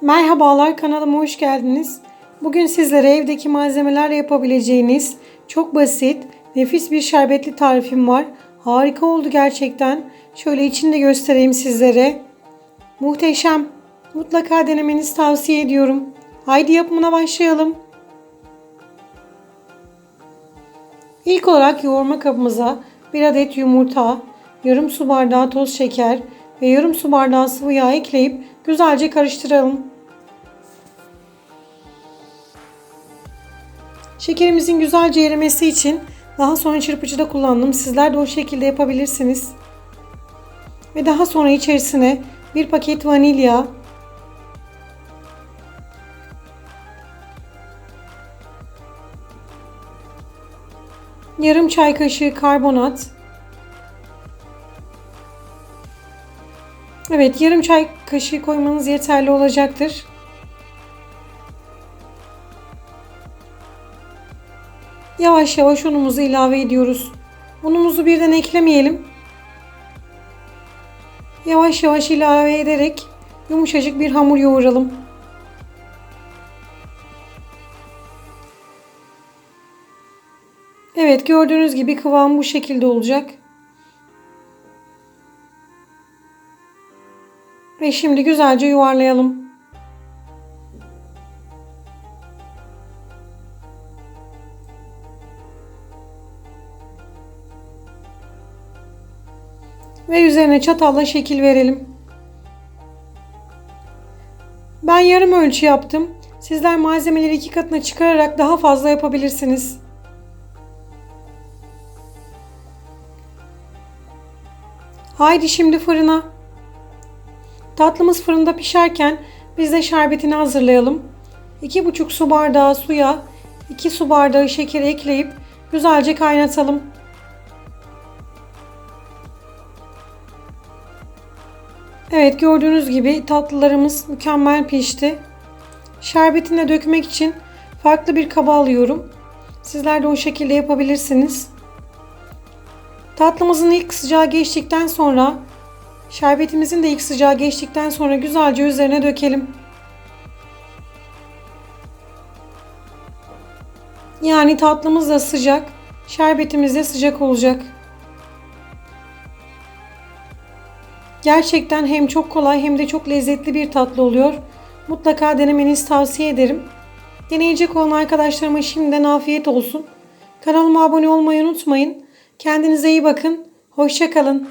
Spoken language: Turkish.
Merhabalar kanalıma hoş geldiniz. Bugün sizlere evdeki malzemelerle yapabileceğiniz çok basit, nefis bir şerbetli tarifim var. Harika oldu gerçekten. Şöyle içini de göstereyim sizlere. Muhteşem. Mutlaka denemenizi tavsiye ediyorum. Haydi yapımına başlayalım. İlk olarak yoğurma kabımıza bir adet yumurta, yarım su bardağı toz şeker ve yarım su bardağı sıvı yağ ekleyip güzelce karıştıralım. Şekerimizin güzelce erimesi için daha sonra çırpıcıda kullandım. Sizler de o şekilde yapabilirsiniz. Ve daha sonra içerisine bir paket vanilya, yarım çay kaşığı karbonat, Evet, yarım çay kaşığı koymanız yeterli olacaktır. Yavaş yavaş unumuzu ilave ediyoruz. Unumuzu birden eklemeyelim. Yavaş yavaş ilave ederek yumuşacık bir hamur yoğuralım. Evet, gördüğünüz gibi kıvam bu şekilde olacak. Ve şimdi güzelce yuvarlayalım. Ve üzerine çatalla şekil verelim. Ben yarım ölçü yaptım. Sizler malzemeleri iki katına çıkararak daha fazla yapabilirsiniz. Haydi şimdi fırına. Tatlımız fırında pişerken biz de şerbetini hazırlayalım. 2,5 su bardağı suya 2 su bardağı şeker ekleyip güzelce kaynatalım. Evet gördüğünüz gibi tatlılarımız mükemmel pişti. Şerbetini dökmek için farklı bir kaba alıyorum. Sizler de o şekilde yapabilirsiniz. Tatlımızın ilk sıcağı geçtikten sonra Şerbetimizin de ilk sıcağı geçtikten sonra güzelce üzerine dökelim. Yani tatlımız da sıcak, şerbetimiz de sıcak olacak. Gerçekten hem çok kolay hem de çok lezzetli bir tatlı oluyor. Mutlaka denemenizi tavsiye ederim. Deneyecek olan arkadaşlarıma şimdiden afiyet olsun. Kanalıma abone olmayı unutmayın. Kendinize iyi bakın. Hoşçakalın.